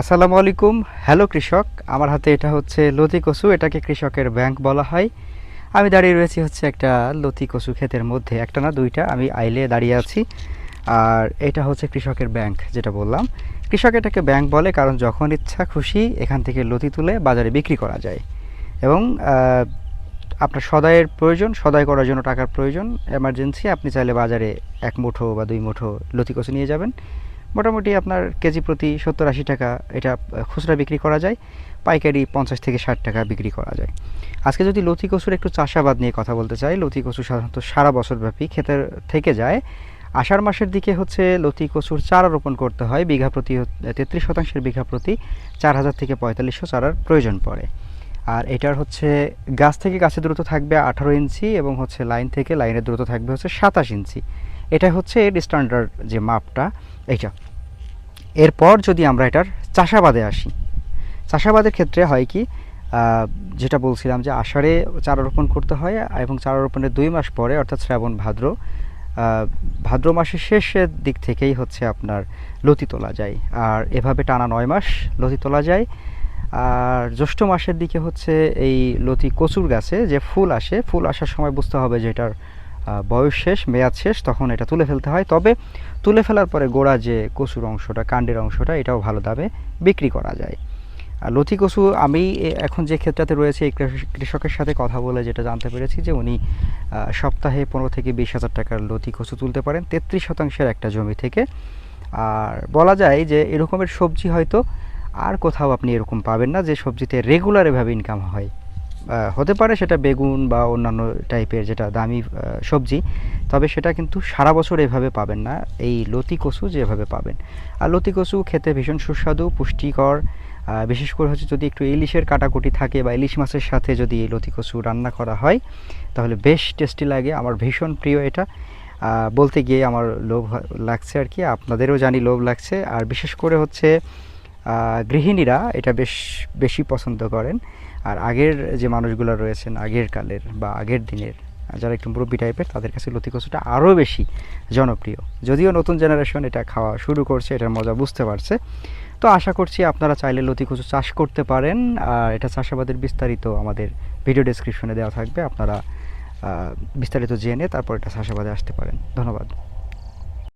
আসসালামু আলাইকুম। হ্যালো কৃষক। আমার হাতে এটা হচ্ছে লতি কচু। এটাকে কৃষকের ব্যাংক বলা হয়। আমি দাঁড়িয়ে রয়েছি হচ্ছে একটা লতি কচু ক্ষেতের মধ্যে। একটা না, দুইটা। আমি আইলে দাঁড়িয়ে আছি। আর এটা হচ্ছে কৃষকের ব্যাংক, যেটা বললাম। কৃষক এটাকে ব্যাংক বলে কারণ যখন ইচ্ছা খুশি এখান থেকে লতি তুলে বাজারে বিক্রি করা যায়। এবং আপনার সদায়ের প্রয়োজন, সদায় করার জন্য টাকার প্রয়োজন। এমার্জেন্সি আপনি চাইলে বাজারে এক মুঠো বা দুই মুঠো লতি কচু নিয়ে যাবেন। মোটামুটি আপনার কেজি প্রতি সত্তর আশি টাকা এটা খুচরা বিক্রি করা যায়, পাইকারি পঞ্চাশ থেকে ষাট টাকা বিক্রি করা যায়। আজকে যদি লতি কচুর একটু চাষাবাদ নিয়ে কথা বলতে চাই, লতি কচু সাধারণত সারা বছর ব্যাপী ক্ষেতের থেকে যায়। আষাঢ় মাসের দিকে হচ্ছে লতি কচুর চারা রোপণ করতে হয়, বিঘা প্রতি তেত্রিশ শতাংশের বিঘা প্রতি চার হাজার থেকে পঁয়তাল্লিশশো চারার প্রয়োজন পড়ে। আর এটার হচ্ছে গাছ থেকে গাছে দ্রুত থাকবে আঠারো ইঞ্চি এবং হচ্ছে লাইন থেকে লাইনের দ্রুত থাকবে হচ্ছে সাতাশ ইঞ্চি। এটা হচ্ছে এর স্ট্যান্ডার্ড যে মাপটা, এইটা। এরপর যদি আমরা এটার চাষাবাদে আসি, চাষাবাদের ক্ষেত্রে হয় কি যেটা বলছিলাম যে আষাঢ়ে চারা রোপণ করতে হয় এবং চারা রোপণের দুই মাস পরে, অর্থাৎ শ্রাবণ ভাদ্র ভাদ্র মাসের শেষের দিক থেকেই হচ্ছে আপনার লতি তোলা যায়। আর এভাবে টানা নয় মাস লতি তোলা যায়। আর জ্যৈষ্ঠ মাসের দিকে হচ্ছে এই লতি কচুর গাছে যে ফুল আসে, ফুল আসার সময় বুঝতে হবে যে এটার বয়স শেষ, মেয়াদ শেষ, তখন এটা তুলে ফেলতে হয়। তবে তুলে ফেলার পরে গোড়া যে কচুর অংশটা, কাণ্ডের অংশটা, এটাও ভালো দামে বিক্রি করা যায়। আর লতি কচু আমি এখন যে ক্ষেত্রতে রয়েছে, এই কৃষ- কৃষকের সাথে কথা বলে যেটা জানতে পেরেছি যে উনি সপ্তাহে পনেরো থেকে বিশ হাজার টাকার লতি কচু তুলতে পারেন, তেত্রিশ শতাংশের একটা জমি থেকে। আর বলা যায় যে এরকমের সবজি হয়তো আর কোথাও আপনি এরকম পাবেন না, যে সবজিতে রেগুলার এভাবে ইনকাম হয়। হতে পারে সেটা বেগুন বা অন্যান্য টাইপের যেটা দামি সবজি, তবে সেটা কিন্তু সারা বছর এভাবে পাবেন না। এই লতি কচু যেভাবে পাবেন। আর লতি কচু খেতে ভীষণ সুস্বাদু, পুষ্টিকর। বিশেষ করে হচ্ছে যদি একটু ইলিশের কাটাকুটি থাকে বা ইলিশ মাছের সাথে যদি এই লতি কচু রান্না করা হয়, তাহলে বেশ টেস্টি লাগে। আমার ভীষণ প্রিয় এটা। বলতে গিয়ে আমার লোভ লাগছে আর কি, আপনাদেরও জানি লোভ লাগছে। আর বিশেষ করে হচ্ছে গৃহিণীরা এটা বেশ বেশি পছন্দ করেন। আর আগের যে মানুষগুলো রয়েছেন, আগের কালের বা আগের দিনের যারা একটু মুরব্বী টাইপের, তাদের কাছে লতি কচুটা আরও বেশি জনপ্রিয়। যদিও নতুন জেনারেশন এটা খাওয়া শুরু করছে, এটার মজা বুঝতে পারছে। তো আশা করছি আপনারা চাইলে লতি কচু চাষ করতে পারেন। আর এটা চাষাবাদের বিস্তারিত আমাদের ভিডিও ডেসক্রিপশনে দেওয়া থাকবে। আপনারা বিস্তারিত জেনে তারপর এটা চাষাবাদে আসতে পারেন। ধন্যবাদ।